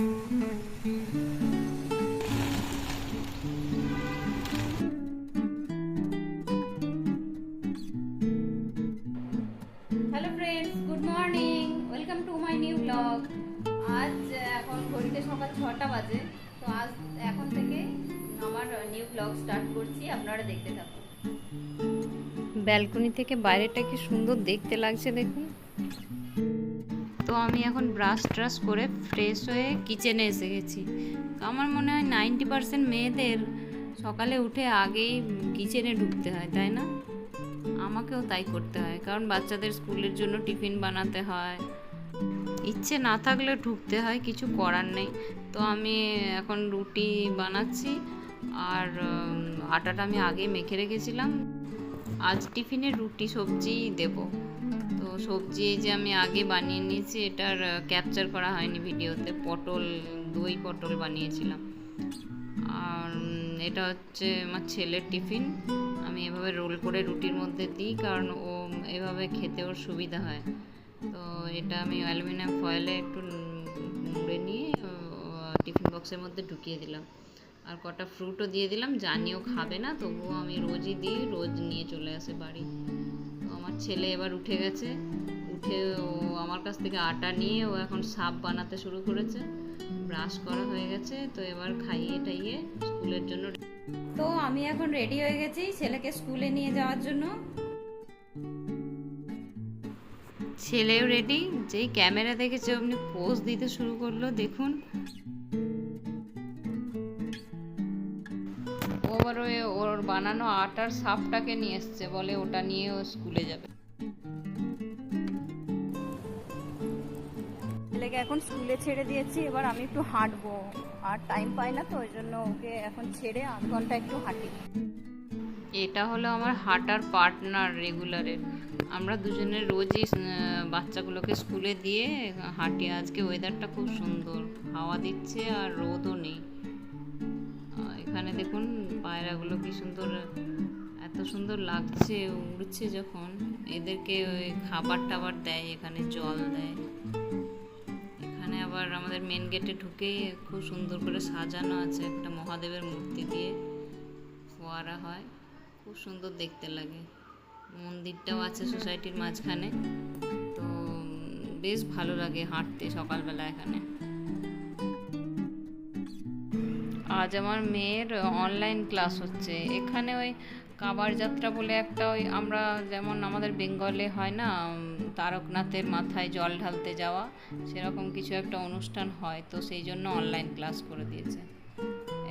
Hello friends good morning welcome to my new blog আজ এখন ঘড়িতে সকাল ছটা বাজে। তো আজ এখন থেকে আমার নিউ ব্লগ স্টার্ট করছি। আপনারা দেখতে থাকুন। ব্যালকনি থেকে বাইরেটা কি সুন্দর দেখতে লাগছে দেখুন। তো আমি এখন ব্রাশ ট্রাশ করে ফ্রেশ হয়ে কিচেনে এসে গেছি। তো আমার মনে হয় নাইনটি পার্সেন্ট মেয়েদের সকালে উঠে আগেই কিচেনে ঢুকতে হয়, তাই না? আমাকেও তাই করতে হয়, কারণ বাচ্চাদের স্কুলের জন্য টিফিন বানাতে হয়। ইচ্ছে না থাকলে ঢুকতে হয়, কিছু করার নেই। তো আমি এখন রুটি বানাচ্ছি আর আটাটা আমি আগে মেখে রেখেছিলাম। আজ টিফিনে রুটি, সবজি দেব। সবজি যে আমি আগে বানিয়ে নিয়েছি, এটার ক্যাপচার করা হয়নি ভিডিওতে, পটল, দই পটল বানিয়েছিলাম। আর এটা হচ্ছে আমার ছেলের টিফিন। আমি এভাবে রোল করে রুটির মধ্যে দিই, কারণ ও এভাবে খেতে ওর সুবিধা হয়। তো এটা আমি অ্যালুমিনিয়াম ফয়েলে একটু মুড়ে নিয়ে টিফিন বক্সের মধ্যে ঢুকিয়ে দিলাম। আর কটা ফ্রুটও দিয়ে দিলাম জানিও খাবে না, তবুও আমি রোজই দিই, রোজ নিয়ে চলে আসে বাড়ি। ছেলে এবার উঠে গেছে। উঠে ও আমার কাছ থেকে আটা নিয়ে ও এখন সাপ বানাতে শুরু করেছে। ব্রাশ করা হয়ে গেছে তো এবার খাইয়ে টাইয়ে স্কুলের জন্য তো আমি এখন রেডি হয়ে গেছি ছেলেকে স্কুলে নিয়ে যাওয়ার জন্য। ছেলেও রেডি যেই ক্যামেরা দেখেছে অমনি পোজ দিতে শুরু করল দেখুন। ও আবার ওই ওর বানানো আটার সাপটাকে নিয়ে এসছে বলে ওটা নিয়ে ও স্কুলে যাবে। ছেলেকে এখন স্কুলে ছেড়ে দিয়েছি এবার আমি একটু হাঁটবো। আর টাইম পাই না তো ওই জন্য ওকে এখন ছেড়ে আধ ঘণ্টা একটু হাঁটি। এটা হলো আমার হাঁটার পার্টনার রেগুলারের আমরা দুজনে রোজই বাচ্চাগুলোকে স্কুলে দিয়ে হাঁটি। আজকে ওয়েদারটা খুব সুন্দর। হাওয়া দিচ্ছে আর রোদও নেই। এখানে দেখুন পায়রাগুলো কি সুন্দর, এত সুন্দর লাগছে, উড়ছে যখন। এদেরকে ওই খাবার টাবার দেয়, এখানে জল দেয়। এখানে আবার আমাদের মেন গেটে ঢুকেই খুব সুন্দর করে সাজানো আছে একটা মহাদেবের মূর্তি দিয়ে। ফোয়ারা হয়, খুব সুন্দর দেখতে লাগে। মন্দিরটাও আছে সোসাইটির মাঝখানে। তো বেশ ভালো লাগে হাঁটতে সকালবেলা এখানে। আজ আমার মেয়ের অনলাইন ক্লাস হচ্ছে। এখানে ওই কাবার যাত্রা বলে একটা ওই আমরা যেমন আমাদের বেঙ্গলে হয় না তারকনাথের মাথায় জল ঢালতে যাওয়া, সেরকম কিছু একটা অনুষ্ঠান হয়, তো সেই জন্য অনলাইন ক্লাস করে দিয়েছে।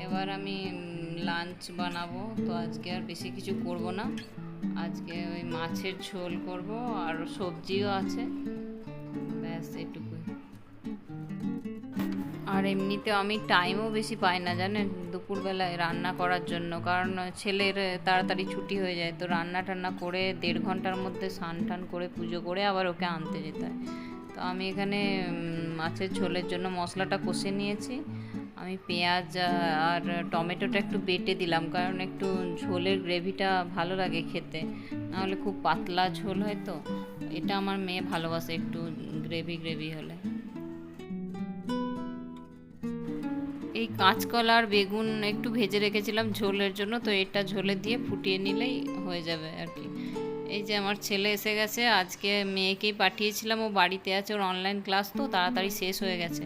এবার আমি লাঞ্চ বানাবো, তো আজকে আর বেশি কিছু করব না। আজকে ওই মাছের ঝোল করব, আর সবজিও আছে। ব্যাস, এটুকুই। আর এমনিতে আমি টাইমও বেশি পাই না, জানেন? দুপুরবেলায় রান্না করার জন্য। কারণ ছেলের তাড়াতাড়ি ছুটি হয়ে যায়, তো রান্না টান্না করে দেড় ঘণ্টার মধ্যে স্নান টান করে পুজো করে আবার ওকে আনতে যেতে হয়। তো আমি এখানে মাছের ঝোলের জন্য মশলাটা কষে নিয়েছি। আমি পেঁয়াজ আর টমেটোটা একটু বেটে দিলাম, কারণ একটু ঝোলের গ্রেভিটা ভালো লাগে খেতে। নাহলে খুব পাতলা ঝোল হয় তো। এটা আমার মেয়ে ভালোবাসে একটু গ্রেভি গ্রেভি হলে। এই কাঁচকলা আর বেগুন একটু ভেজে রেখেছিলাম ঝোলের জন্য, তো এটা ঝোলে দিয়ে ফুটিয়ে নিলেই হয়ে যাবে আর কি। এই যে আমার ছেলে এসে গেছে, আজকে মেয়েকেই পাঠিয়েছিলাম, ও বাড়িতে আছে, ওর অনলাইন ক্লাস তো, তাড়াতাড়ি শেষ হয়ে গেছে।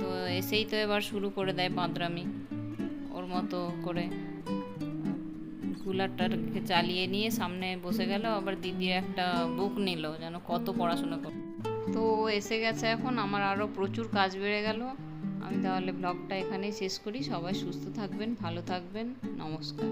তো এসেই তো এবার শুরু করে দেয় বাঁদরামি ওর মতো করে। কুলারটাকে চালিয়ে নিয়ে সামনে বসে গেল, আবার দিদি একটা বুক নিল, যেন কত পড়াশোনা করে। তো এসে গেছে এখন, আমার আরও প্রচুর কাজ বেড়ে গেল। আমি তাহলে ব্লগটা এখানেই শেষ করি। সবাই সুস্থ থাকবেন ভালো থাকবেন। নমস্কার।